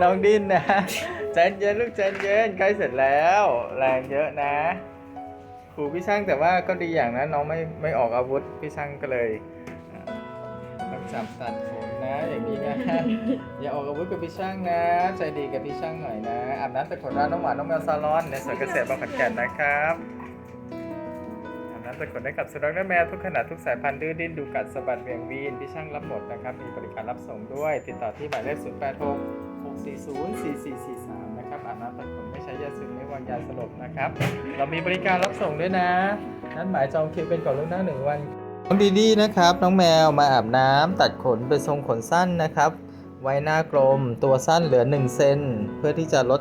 น้องดิ้นนะใจเย็นลูกใจเย็นใกล้เสร็จแล้ว แรงเยอะนะครูพี่ช่างแต่ว่าก็ดีอย่างนะน้องไม่ไม่ออกอาวุธพี่ช่างก็เลยต้องจับตัดผมนะอย่างนี้นะอย่าออกอาวุธกับพี่ช่างนะ ใจดีกับพี่ช่างหน่อยนะอาบน้ำแต่ขนร้านน้องหวานน้องแมวซาลอนในสวนเกษตรบางขอนแก่นนะครับ น้ำแต่ขนได้กับสุนัขและแมวทุกขนาดทุกสายพันธุ์ดื้อดิ้นดูกัดสะบัดเวียงวีนพี่ช่างรับหมดนะครับ มีบริการรับส่งด้วย ติดต่อที่หมายเลข 0 8 6 6 4 0 4 4 4 3 นะครับอาบน้ำแต่ขนไม่ใช้ยาซึมไม่วางยาสลบนะครับ เรามีบริการรับส่งด้วยนะ นั้นหมายจองคิวเป็นก่อนล่วงหน้าหนึ่งวันน้องดีดีนะครับ น้องแมวมาอาบน้ำตัดขนเป็นทรงขนสั้นนะครับ ไว้หน้ากลมตัวสั้นเหลือ 1 เซนเพื่อที่จะลด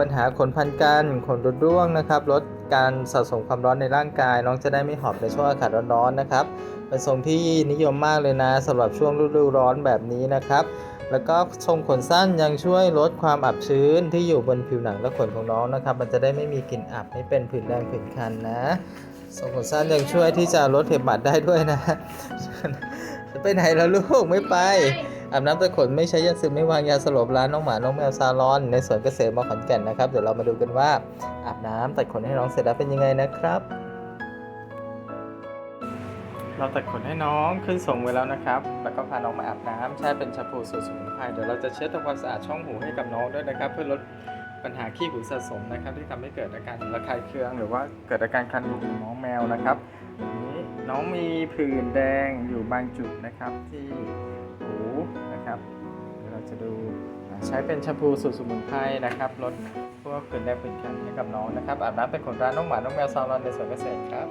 ปัญหาขนพันกันขนรุดร่วงนะครับลดการสะสมความร้อนในร่างกาย น้องจะได้ไม่หอบในช่วงอากาศร้อนๆนะครับเป็นทรงที่นิยมมากเลยนะสำหรับช่วงฤดูร้อนแบบนี้นะครับแล้วก็ทรงขนสั้นยังช่วยลดความอับชื้นที่อยู่บนผิวหนังและขนของน้องนะครับ มันจะได้ไม่มีกลิ่นอับไม่เป็นผื่นแดงผื่นคันนะทรงขนสั้นยังช่วยที่จะลดเห็บหมัดได้ด้วยนะจะไปไหนแล้วลูกไม่ไป อาบน้ำตะขนไม่ใช้ยาซึมไม่วางยาสลบร้านน้องหมา น้องแมวซาลอน ในสวนเกษตรมขอนแก่นนะครับ เดี๋ยวเรามาดูกันว่าอาบน้ำตัดขนให้น้องเสร็จแล้วเป็นยังไงนะครับ เราตัดขนให้น้องขึ้นส่งไว้แล้วนะครับ แล้วก็พาน้องมาอาบน้ำใช้เป็นแชมพูสูตรสมุนไพรเดี๋ยวเราจะเช็ดทำความสะอาดช่องหูให้กับน้องด้วยนะครับ เพื่อลดปัญหาขี้หูสะสมนะครับ ที่ทำให้เกิดอาการระคายเคืองหรือว่าเกิดอาการคันหูของน้องแมวนะครับ น้องมีผื่นแดงอยู่บางจุดนะครับที่หูนะครับเราจะดูใช้เป็นแชมพูสูตรสมุนไพรนะครับลดพวกผื่นแดงผื่นคันให้กับน้องนะครับอาบน้ำเป็นขนร้านน้องหมาน้องแมวซาลอนในสวนเกษตรครับ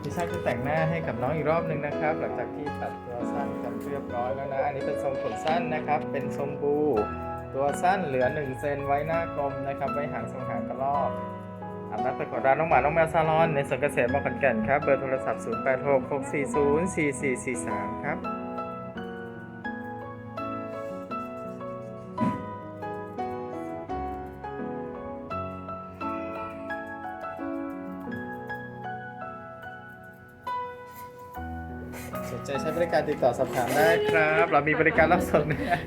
พี่ชางจะแต่งหน้าให้กับน้องอีกรอบหนึ่งนะครับ หลังจากที่ตัดตัวสั้นกันเรียบร้อยแล้วนะอันนี้เป็นทรงขนสั้นนะครับ เป็นทรงบูตัวสั้นเหลือ1เซนไว้หน้ากลมนะครับ ไว้หางทรงหางกระรอก อาบน้ำแต่ขนร้านน้องหมา น้องแมวซาลอนในสวนเกษตรมอขอนแก่นครับ เบอร์โทรศัพท์ 0866404443 ครับสนใจใช้บริการติดต่อสอบถามได้ครับ เรามีบริการรับส่งนะ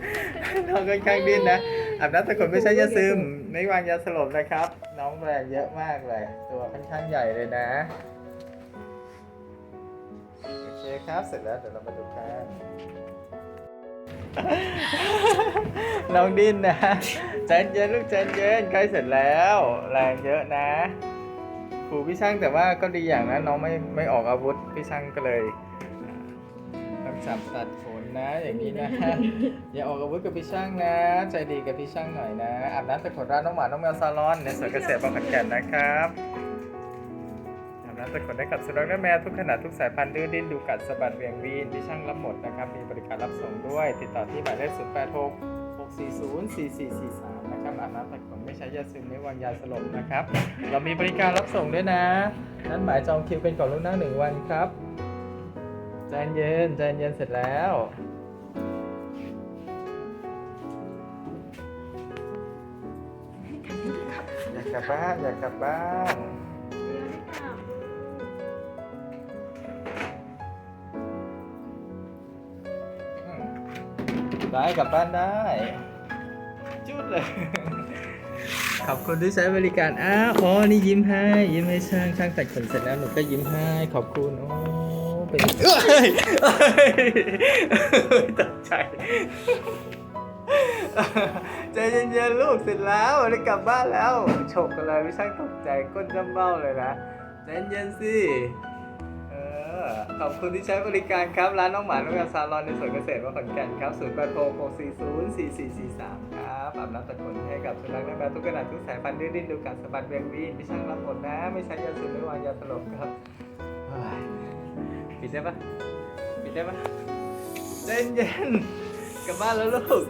น้องค่อนข้างดิ้นนะ อาบน้ำแต่คนไม่ใช่ยาซึม ไม่วางยาสลบนะครับ น้องแรงเยอะมากเลย ตัวค่อนข้างใหญ่เลยนะ โอเคครับ เสร็จแล้วเดี๋ยวเรามาดูกันน้องดิ้นนะใจเย็นลูกใจเย็นใกล้เสร็จแล้ว แรงเยอะนะครูพี่ช่างแต่ว่าก็ดีอย่างนะน้องไม่ไม่ออกอาวุธพี่ช่างก็เลยต้องจับตัดขน นะ อย่างนี้นะ อย่าออกอาวุธกับพี่ช่างนะ ใจดีกับพี่ช่างหน่อยนะอาบน้ำแต่ขนร้านน้องหมา น้องแมวซาลอนในสวนเกษตรบางขอนแก่นนะครับอาบน้ำแต่ขนได้กับสุนัขและแมวทุกขนาดทุกสายพันธุ์ดื้อดิ้นดูกัดสะบัดเวียงวีนพี่ช่างรับหมดนะครับ มีบริการรับส่งด้วย ติดต่อที่หมายเลข0 8 6 6 4 0 4 4 4 3 นะครับอาบน้ำแต่ขนไม่ใช้ยาซึมไม่วางยาสลบนะครับ เรามีบริการรับส่งด้วยนะ นั้นหมายจองคิวเป็นก่อนล่วงหน้าหนึ่งวันครับ ใจเย็นใจเย็นเสร็จแล้ว อยากกลับบ้านอยากกลับบ้านอืมได้กลับบ้านได้ จุดเลย ขอบคุณที่ใช้บริการอ้าวอ๋อนี่ยิ้มให้ ยิ้มให้ช่างช่างตัดขนเสร็จแล้วหนูก็ยิ้มให้ ขอบคุณโอ้ อ้ยเอ้ยเอ้ยตกใจใจเย็นๆลูกเสร็จแล้วได้กลับบ้านแล้วฉกอะไรไม่ช่างตกใจก้นจำเบ้าเลยนะใจเย็นๆสิเออขอบคุณที่ใช้บริการครับร้านน้องหมาน้องแมวซาลอนในสวนเกษตรมขอนแก่นครับ0 8 6 6 4 0 4 4 4 3ครับอาบน้ำตะกนให้กับสุนัขและแมวทุกขนาดทุกสายพันธุ์ดื้อดิ้นดูกัดสะบัดเวียงวีนไม่ช่างรับหมดนะ ไม่ใช้ยาสูบไม่วางยาสลบครับ ปิดได้ปะปิดได้ปะใจเย็นกลับบ้านแล้วลูก